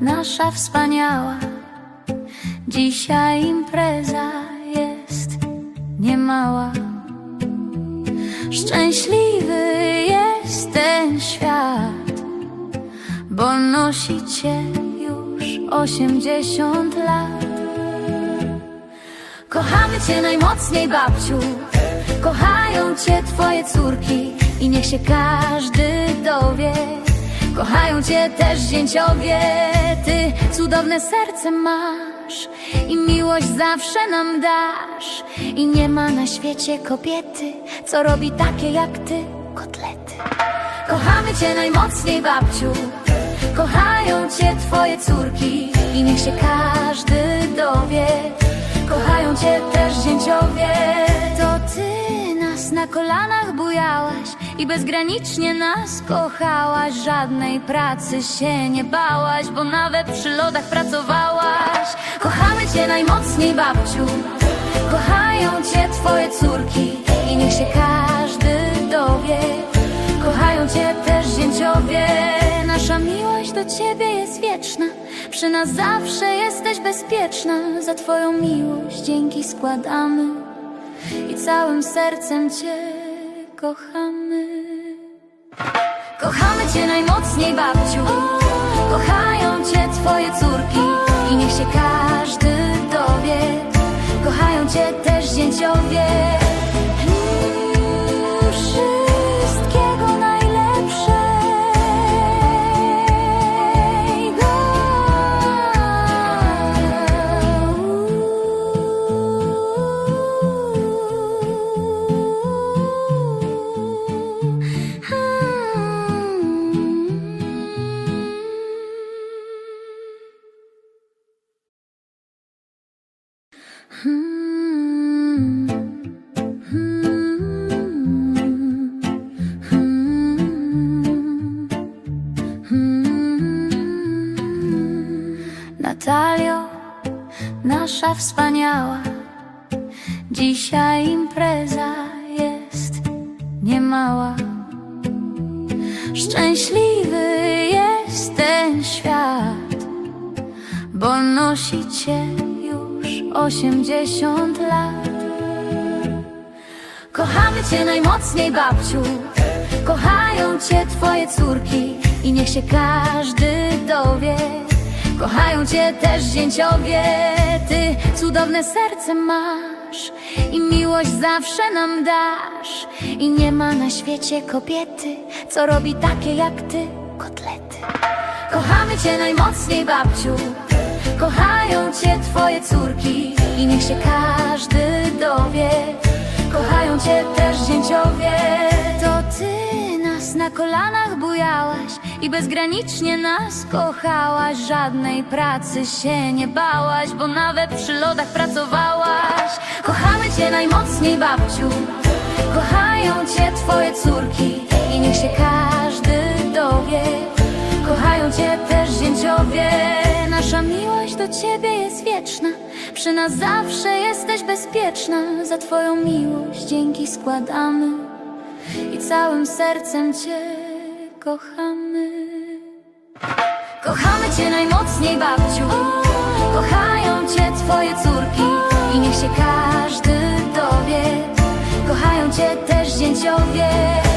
nasza wspaniała. Dzisiaj impreza jest niemała. Szczęśliwy jest ten świat, bo nosicie już osiemdziesiąt lat. Kochamy Cię najmocniej, babciu. Kochają Cię Twoje córki i niech się każdy dowie. Kochają Cię też zięciowie, Ty cudowne serce masz i miłość zawsze nam dasz. I nie ma na świecie kobiety, co robi takie jak Ty kotlety. Kochamy Cię najmocniej, babciu. Kochają Cię Twoje córki i niech się każdy dowie. Kochają Cię też zięciowie. To Ty nas na kolanach bujałaś i bezgranicznie nas kochałaś. Żadnej pracy się nie bałaś, bo nawet przy lodach pracowałaś. Kochamy Cię najmocniej, babciu. Kochają Cię Twoje córki i niech się każdy dowie. Kochają Cię też zięciowie. Nasza miłość do Ciebie jest wieczna. Przy nas zawsze jesteś bezpieczna. Za Twoją miłość dzięki składamy i całym sercem Cię kochamy. Kochamy Cię najmocniej, babciu. Natalio, nasza wspaniała. Dzisiaj impreza jest niemała. Szczęśliwy jest ten świat, bo nosicie już osiemdziesiąt lat. Kochamy Cię najmocniej, babciu. Kochają Cię Twoje córki i niech się każdy dowie. Kochają Cię też zięciowie, Ty cudowne serce masz i miłość zawsze nam dasz. I nie ma na świecie kobiety, co robi takie jak Ty kotlety. Kochamy Cię najmocniej, babciu. Kochają Cię Twoje córki i niech się każdy dowie. Kochają Cię też zięciowie. To Ty nas na kolanach bujałaś i bezgranicznie nas kochałaś. Żadnej pracy się nie bałaś, bo nawet przy lodach pracowałaś. Kochamy Cię najmocniej, babciu. Kochają Cię Twoje córki i niech się każdy dowie. Kochają Cię też zięciowie. Ciebie jest wieczna. Przy nas zawsze jesteś bezpieczna. Za Twoją miłość dzięki składamy i całym sercem Cię kochamy. Kochamy Cię najmocniej, babciu. Kochają Cię Twoje córki i niech się każdy dowie. Kochają Cię też zięciowie.